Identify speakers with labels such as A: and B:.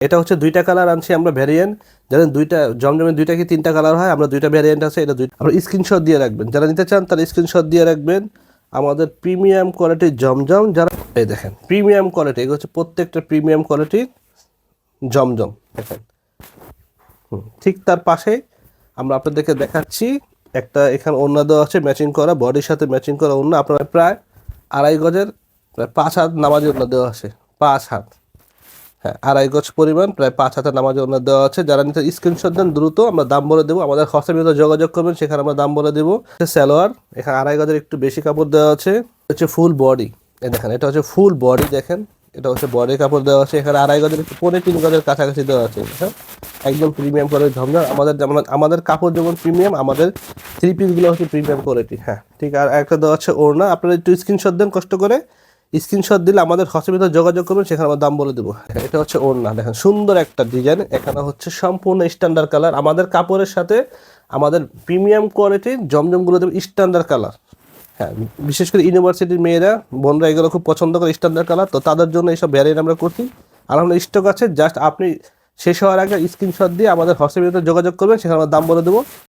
A: এটা হচ্ছে দুইটা কালার আনছি আমরা ভ্যারিয়েন্ট জানেন দুইটা জমজমের দুইটা কি তিনটা কালার হয়? আমরা দুইটা ভ্যারিয়েন্ট আছে, এটা দুইটা আমরা স্ক্রিনশট দিয়ে রাখবেন। যারা নিতে চান তারা স্ক্রিনশট দিয়ে রাখবেন। আমাদের প্রিমিয়াম কোয়ালিটির জমজম যারা এই দেখেন প্রিমিয়াম কোয়ালিটি এগুলো হচ্ছে প্রত্যেকটা প্রিমিয়াম কোয়ালিটির জমজম। দেখেন। ঠিক তার পাশে আমরা আপনাদেরকে দেখাচ্ছি, একটা এখানে অন্য দেওয়া আছে ম্যাচিং করা বডির সাথে ম্যাচিং করা অন্য আপনার প্রায় আড়াই গজের, প্রায় পাঁচ হাত নামাজি অন্য দেওয়া আছে। পাঁচ হাত। হ্যাঁ আড়াই গজ পরিমাণ, প্রায় পাঁচ হাতের নামাজ ওনার দেওয়া আছে। যারা নিতে স্ক্রিনশট দেন, দ্রুত আমরা দাম বলে দেবো। আমাদের ভিতরে যোগাযোগ করবেন, সেখানে আমরা দাম বলে দেবো। স্যালোয়ার এখানে আড়াই গজের একটু বেশি কাপড় দেওয়া আছে। হচ্ছে ফুল বডি দেখেন, এটা হচ্ছে ফুল বডি দেখেন। এটা হচ্ছে বডি কাপড় দেওয়া আছে। এখানে আড়াই গজের একটু পনেরো তিন গজের কাছাকাছি দেওয়া আছে হ্যাঁ একদম প্রিমিয়াম করে ঝমঝম। আমাদের যেমন, আমাদের কাপড় যেমন প্রিমিয়াম আমাদের থ্রি পিসগুলো হচ্ছে প্রিমিয়াম কোয়ালিটি হ্যাঁ ঠিক, আর একটা দেওয়া আছে ওড়না। আপনারা একটু স্ক্রিনশট দেন কষ্ট করে। স্ক্রিনশট দিলে আমাদের হসপিটাল যোগাযোগ করবেন, সেখানে আমরা দাম বলে দেবো। এটা হচ্ছে ওড়না, দেখেন, সুন্দর একটা ডিজাইন এখানে হচ্ছে সম্পূর্ণ স্ট্যান্ডার্ড কালার আমাদের কাপড়ের সাথে আমাদের প্রিমিয়াম কোয়ালিটির জমজমগুলো দেবে স্ট্যান্ডার্ড কালার হ্যাঁ বিশেষ করে ইউনিভার্সিটির মেয়েরা, বোনরা এগুলো খুব পছন্দ করে স্ট্যান্ডার্ড কালার তো তাদের জন্য এইসব ভ্যারিয়েন্ট আমরা করছি। আর আমরা স্টক আছে জাস্ট আপনি শেষ হওয়ার আগে স্ক্রিনশট দিয়ে আমাদের হসপিটালে যোগাযোগ করবেন, সেখানে আমরা দাম বলে দেবো।